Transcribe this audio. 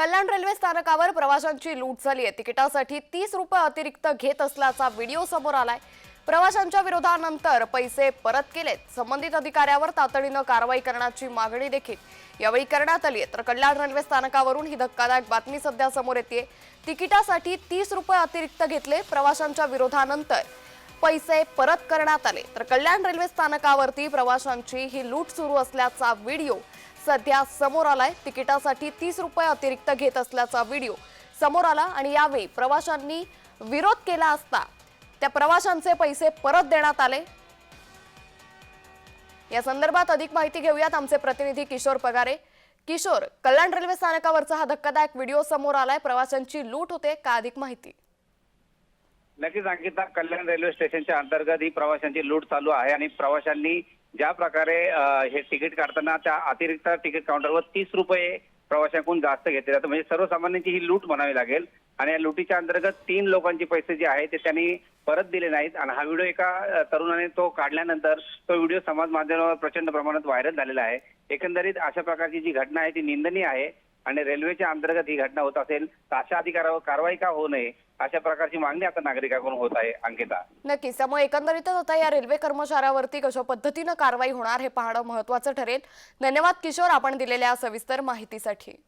कल्याण railway स्थानकावर प्रवाशांची लूट झाली आहे. तिकिटासाठी तीस रुपये अतिरिक्त घेत असल्याचा व्हिडिओ समोर आलाय. प्रवाशांच्या विरोधानंतर पैसे परत केलेत. संबंधित अधिकाऱ्यावर तातडीनं कारवाई करण्याची मागणी देखील यावेळी करण्यात आली आहे. तर कल्याण रेल्वे स्थानकावरून ही धक्कादायक बातमी सध्या समोर येते तिकिटासाठी तीस रुपये अतिरिक्त घेतले प्रवाशांच्या विरोधानंतर. पैसे परत करण्यात आले. तर कल्याण रेल्वे स्थानकावरती प्रवाशांची ही लूट सुरू असल्याचा व्हिडिओ सध्या समोर आलाय. तिकिटासाठी तीस रुपये अतिरिक्त घेत असल्याचा व्हिडिओ समोर आला आणि यावेळी प्रवाशांनी विरोध केला असता त्या प्रवाशांचे पैसे परत देण्यात आले. या संदर्भात अधिक माहिती घेऊयात आमचे प्रतिनिधी किशोर पगारे. किशोर कल्याण रेल्वे स्थानकावरचा हा धक्कादायक व्हिडिओ समोर आलाय. प्रवाशांची लूट होते का अधिक माहिती? नक्कीच अंकिता कल्याण रेल्वे स्टेशनच्या अंतर्गत ही प्रवाशांची लूट चालू आहे आणि प्रवाशांनी ज्या प्रकारे हे तिकीट काढताना त्या अतिरिक्त तिकीट काउंटरवर तीस रुपये प्रवाशांकडून जास्त घेतले जातात. म्हणजे सर्वसामान्यांची ही लूट म्हणावी लागेल. आणि या लुटीच्या अंतर्गत तीन लोकांचे पैसे जे आहेत ते त्यांनी परत दिले नाहीत. आणि हा व्हिडिओ एका तरुणाने तो काढल्यानंतर तो व्हिडिओ समाज माध्यमावर प्रचंड प्रमाणात व्हायरल झालेला आहे. एकंदरीत अशा प्रकारची जी घटना आहे ती निंदनीय आहे. आणि रेल्वेच्या अंतर्गत ही घटना होत असेल तर अशा अधिकारावर कारवाई का होऊ नये अशा प्रकारची मागणी आता नागरिकांकडून होत आहे अंकिता. नक्कीच. त्यामुळे एकंदरीतच आता या रेल्वे कर्मचाऱ्यावरती कशा पद्धतीनं कारवाई होणार हे पाहणं महत्वाचं ठरेल. धन्यवाद किशोर आपण दिलेल्या सविस्तर माहितीसाठी.